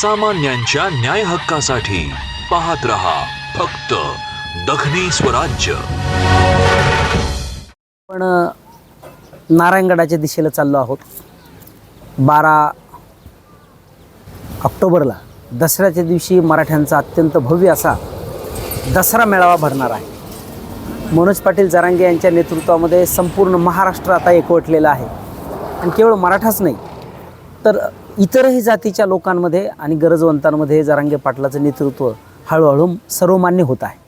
सामान्यांच्या न्याय हक्कासाठी पाहत रहा फक्त दखनी स्वराज्य. आपण नारायणगडाच्या दिशेला चाललो आहोत. बारा ऑक्टोबरला दसऱ्याच्या दिवशी मराठ्यांचा अत्यंत भव्य असा दसरा मेळावा भरणार आहे. मनोज पाटील जरांगे यांच्या नेतृत्वामध्ये संपूर्ण महाराष्ट्र आता एकवटलेला आहे. आणि केवळ मराठाच नाही तर इतरही जातीच्या लोकांमध्ये आणि गरजवंतांमध्ये जरांगे पाटलाचं नेतृत्व हळूहळू सर्वमान्य होत आहे.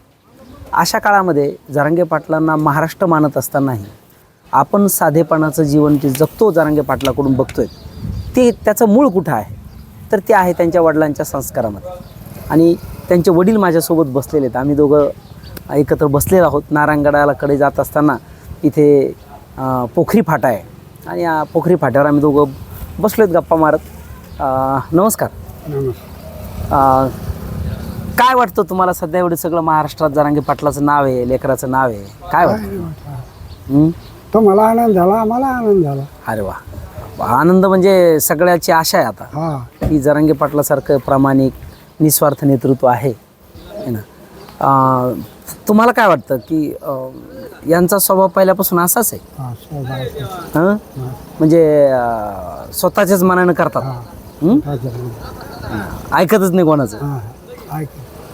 अशा काळामध्ये जरांगे पाटलांना महाराष्ट्र मानत असतानाही आपण साधेपणाचं जीवन जे जगतो जरांगे पाटलाकडून बघतोय ते त्याचं मूळ कुठं आहे? तर ते आहे त्यांच्या वडिलांच्या संस्कारामध्ये. आणि त्यांचे वडील माझ्यासोबत बसलेले आहेत. आम्ही दोघं एकत्र बसलेलो आहोत. नारायणगडालाकडे जात असताना इथे पोखरी फाटा आहे. आणि या पोखरी फाट्यावर आम्ही दोघं बसलो आहेत गप्पा मारत. अं, नमस्कार. अं, काय वाटतं तुम्हाला सध्या एवढं सगळं महाराष्ट्रात जरांगे पाटलाचं नाव आहे लेकराचं नाव आहे? काय वाटतं? हं? तो मला आनंद झाला आम्हाला आनंद झाला. अरे वा. आनंद म्हणजे सगळ्याची आशा आहे आता. हा. की जरांगे पाटलासारखं प्रामाणिक निस्वार्थ नेतृत्व आहे. है ना? अं, तुम्हाला काय वाटतं की अं, यांचा स्वभाव पहिल्यापासून असाच आहे? हा स्वभाव हं? म्हणजे अं, स्वतःच्याच मनानं करतात? ऐकतच नाही कोणाचं.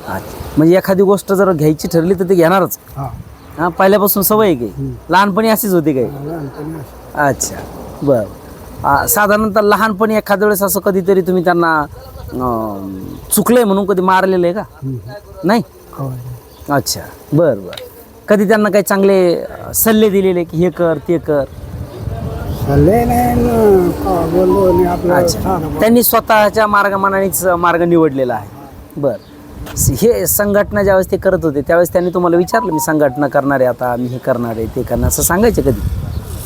अच्छा. म्हणजे एखादी गोष्ट जर घ्यायची ठरली तर ते घेणारच. हा. पहिल्यापासून सवय आहे काही लहानपणी अशीच होती काही. अच्छा. बरं. साधारणतः लहानपणी एखाद्या वेळेस असं कधीतरी तुम्ही त्यांना चुकलंय म्हणून कधी मारलेलं आहे का? नाही. अच्छा. बरं बरं. कधी त्यांना काही चांगले सल्ले दिलेले की हे कर ते कर? नाही अच्छा. त्यांनी स्वतःच्या मार्गमानानेच मार्ग निवडलेला आहे. बरं. हे संघटना ज्यावेळेस ते करत होते त्यावेळेस त्यांनी तुम्हाला विचारलं मी संघटना करणार आहे आता मी हे करणार आहे ते करणार असं सांगायचे कधी?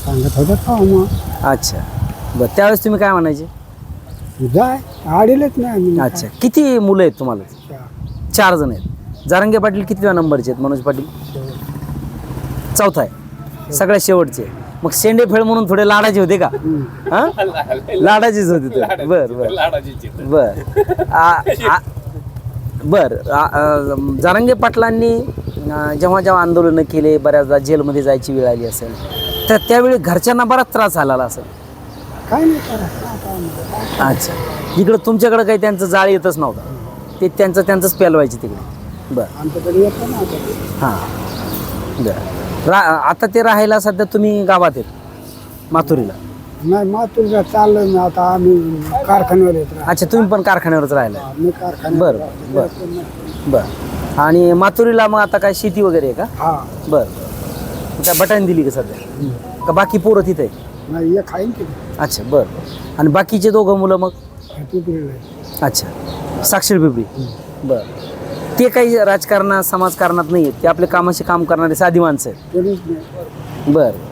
सांगत होतं का मग? अच्छा. बरं त्यावेळेस तुम्ही काय म्हणायचे? जाय आडीलच नाही अच्छा. किती मुलं आहेत तुम्हाला. चार. जण आहेत. जारंगे पाटील कितव्या नंबरचे आहेत? मनोज पाटील? चौथा आहे. सगळ्यात शेवटचे. मग शेंडे फेळ म्हणून थोडे लाडाचे होते का? हा? लाडाचेच होते ते. बर बर. बर. आ- आ- बर. आ- जारंगे पाटलांनी अं, जेव्हा जेव्हा आंदोलनं केले बऱ्याचदा जेलमध्ये जायची वेळ आली असेल तर त्यावेळी घरच्यांना बराच त्रास झालेला असेल. काय नाही. अच्छा. इकडं तुमच्याकडं काही त्यांचं जाळ येतच नव्हतं. ते त्यांचं त्यांचंच पेलवायचे तिकडे. बरं. आमच्याकडे येतं ना आता. हां. बरं. रा आता ते राहायला सध्या तुम्ही गावात आहेत माथुरीला नाही मातुरला चाललो मी आता आम्ही कारखान्यावर येत राहतो. अच्छा तुम्ही पण कारखान्यावरच राहिला मी कारखान्यावर बरं राहतो. बरं बरं. आणि माथुरीला मग आता काय शेती वगैरे आहे का? हा. बरं. बरं काय बटाण दिली का सध्या? का बाकी पोरं तिथे? आहे? नाही एक खाईन की अच्छा बरं. बरं आणि बाकीचे दोघं मुलं मग. अच्छा. साक्षर पिपरी बरं. ते काही राजकारणात समाजकारणात नाही आहेत ते आपले कामाचे काम करणारे साधी माणसं आहेत. कोणीच नाही बरं.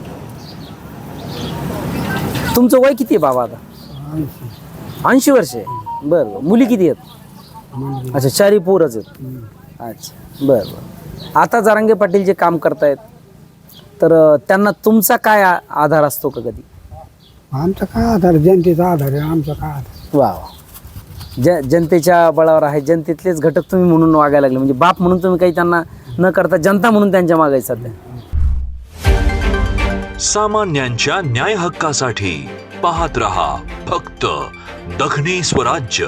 तुमचं वय किती आहे बाबा आता? ऐंशी. ऐंशी वर्ष आहे. बरं बरं. मुली किती आहेत? अच्छा चारी पोरच आहेत. अच्छा बरं बरं. आता जारांगे पाटील जे काम करतायत तर अं, त्यांना तुमचा काय आ- आधार असतो का कधी? आमचा काय आधार? जनतेचा आधार आहे आमचा काय आधार? वा वा. ज जनतेच्या बळावर आहे जनतेतलेच घटक तुम्ही म्हणून वागायला लागले. म्हणजे बाप म्हणून तुम्ही काही त्यांना न करता जनता म्हणून त्यांच्या मागायचं सध्या सामान्यांच्या न्याय हक्कासाठी पाहत रहा फक्त दखनी स्वराज्य.